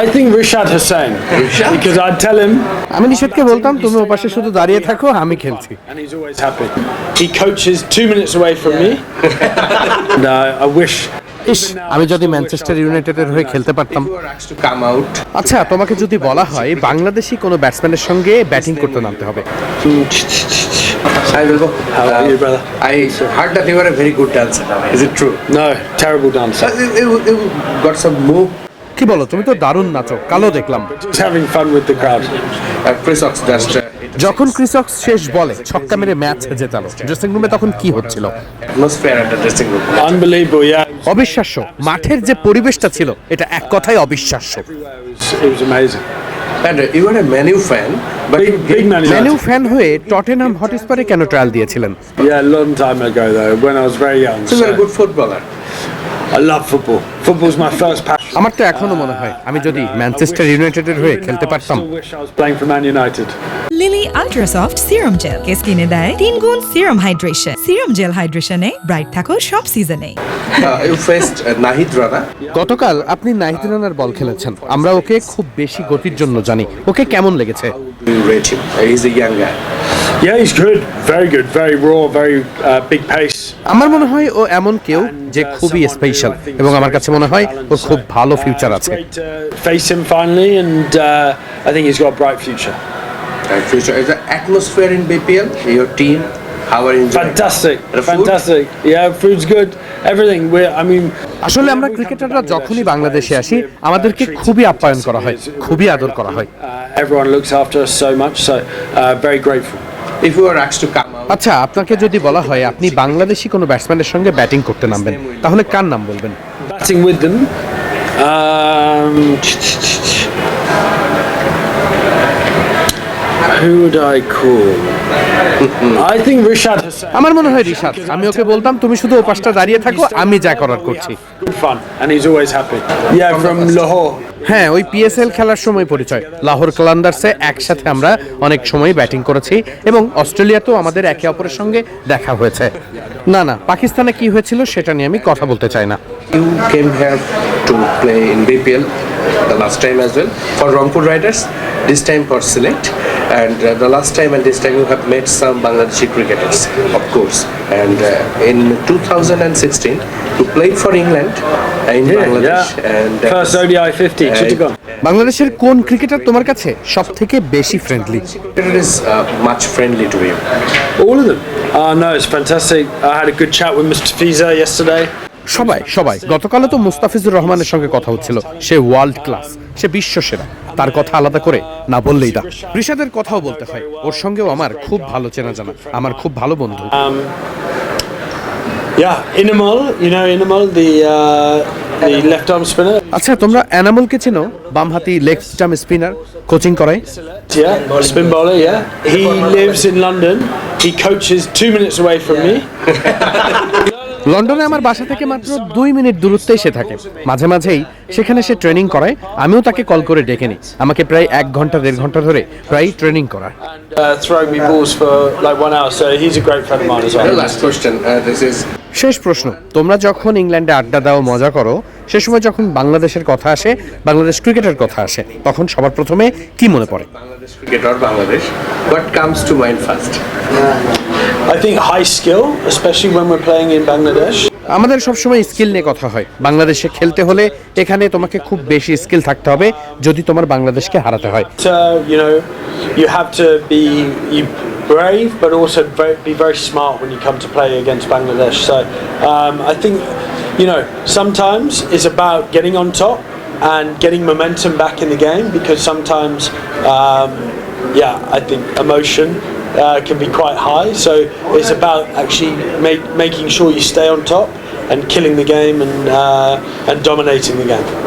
I think Rishad Hossain because I আমি নিষেধকে বলতাম তুমি ওপাশে শুধু দাঁড়িয়ে থাকো আমি খেলছি। And is always minutes away from me and I wish আমি যদি ম্যানচেস্টার ইউনাইটেডের হয়ে খেলতে পারতাম। আচ্ছা তোমাকে যদি বলা হয় বাংলাদেশি কোন ব্যাটসম্যানের সঙ্গে ব্যাটিং করতে নামতে হবে। Very good dancer is it true got some move কি বলো তুমি তো দারুণ নাচো কালো দেখলাম। যখন ক্রিসক্স শেষ বলে ছক্কা মেরে ম্যাচ জেতাল ড্রেসিং রুমে তখন কি হচ্ছিল? অবিশ্বাস্য। মাঠের যে পরিবেশটা ছিল এটা এক কথায় অবিশ্বাস্য। কেন ট্রায়াল দিয়েছিলেন? I love football. Football's my first passion. আমার তো এখনও মনে হয় আমি যদি ম্যানচেস্টার ইউনাইটেডের হয়ে খেলতে পারতাম। Still wish I was playing for Man United. Lily ultrasoft serum gel কে স্কিনে দেয়? তিন গুণ সিরাম হাইড্রেশন সিরাম জেল হাইড্রেশনে ব্রাইট থাকো সব সিজনে Uh, you faced uh, Nahid Rana. গতকাল আপনি নাহিদ রানার বল খেলেছেন। আমরা ওকে খুব বেশি গতির জন্য জানি। ওকে কেমন লেগেছে? Uh. Yeah, he's good. Very good. Very raw. Very uh, big pace. আমার মনে হয় ও এমন কেউ যে খুবই স্পেশাল এবং আমার কাছে মনে হয় ওর খুব ভালো ফিউচার আছে Great to face him finally, and uh, I think he's got a bright future. Uh, future. Is the atmosphere in BPL? Your team? How are you enjoying? Fantastic. The food? Fantastic. Yeah, food's good. Everything. We. I mean. আসলে আমরা ক্রিকেটাররা যখনই বাংলাদেশে আসি আমাদেরকে খুবই আপ্যায়ন করা হয় খুবই আদর করা হয় Uh, everyone looks after us so much, so uh, very grateful. If you were asked to come out, আচ্ছা আপনাকে যদি বলা হয় আপনি বাংলাদেশি কোনো ব্যাটসম্যানের সঙ্গে ব্যাটিং করতে নামবেন তাহলে কার নাম বলবেন batting with them. Um, who would I call? I think Rishad Hussain. আমার মনে হয় রিশাদ আমি ওকে বলতাম তুমি শুধু ও পাশটা দাঁড়িয়ে থাকো আমি যা করার করছি Good fun, and he's always happy. Yeah, from Lahore. হ্যাঁ ওই পিএসএল খেলার সময় পরিচয় লাহোর কালান্দার্সে একসাথে আমরা অনেক সময় ব্যাটিং করেছি এবং অস্ট্রেলিয়াতেও আমাদের একে অপরের সঙ্গে দেখা হয়েছে না না পাকিস্তানে কি হয়েছিল সেটা নিয়ে আমি কথা বলতে চাই না you came here to play in BPL the last time as well for Rampur Riders, this time for Select. And uh, the last time and this time you have met some Bangladeshi cricketers, of course. And uh, in 2016, you played for England uh, in Bangladesh. Yeah. And uh, First ODI 50, uh, Chittagong. বাংলাদেশের কোন cricketer তোমার কাছে সব থেকে বেশি friendly uh, much friendly to you. All of them. Oh no, it's fantastic. I had a good chat with Mr. Fiza yesterday. সবাই সবাই গতকালও তো মুস্তাফিজুর রহমানের সঙ্গে কথা হচ্ছিল সে ওয়ার্ল্ড ক্লাস সে বিশ্ব সেরা তার কথা আলাদা করে না বললেই তা রিশাদের কথাও বলতে হয়। ওর সঙ্গেও আমার খুব ভালো চেনা জানা আমার খুব ভালো বন্ধু। আচ্ছা তোমরা এনামল চেনো? বাম হাতি স্পিনার কোচিং করাই lives London he coaches 2 minutes লন্ডনে আমার বাসা থেকে মাত্র দুই মিনিট দূরত্বেই সে থাকে। মাঝে মাঝেই সেখানে সে ট্রেনিং করায় আমিও তাকে কল করে ডেকে নিই। আমাকে প্রায় এক ঘণ্টা দেড় ঘণ্টা ধরে প্রায় ট্রেনিং করায়। Uh. Uh, শেষ প্রশ্ন তোমরা যখন ইংল্যান্ডে আড্ডা দাও মজা করো সে সময় যখন বাংলাদেশের কথা আসে বাংলাদেশ ক্রিকেটের কথা আসে তখন সবার প্রথমে কি মনে পড়ে? Bangladesh cricket or Bangladesh. What comes to mind first? I think high skill, especially when we're playing in Bangladesh. আমাদের সবসময় স্কিল নিয়ে কথা হয় বাংলাদেশে খেলতে হলে এখানে তোমাকে খুব বেশি স্কিল থাকতে হবে যদি তোমার বাংলাদেশকে হারাতে হয় So you know, you have to be brave, but also very, be very smart when you come to play against Bangladesh. So um, I think you know sometimes it's about getting on top and getting momentum back in the game because sometimes, um, yeah, I think emotion. Uh, can be quite high, so it's about actually make, making sure you stay on top and killing the game and uh, and dominating the game.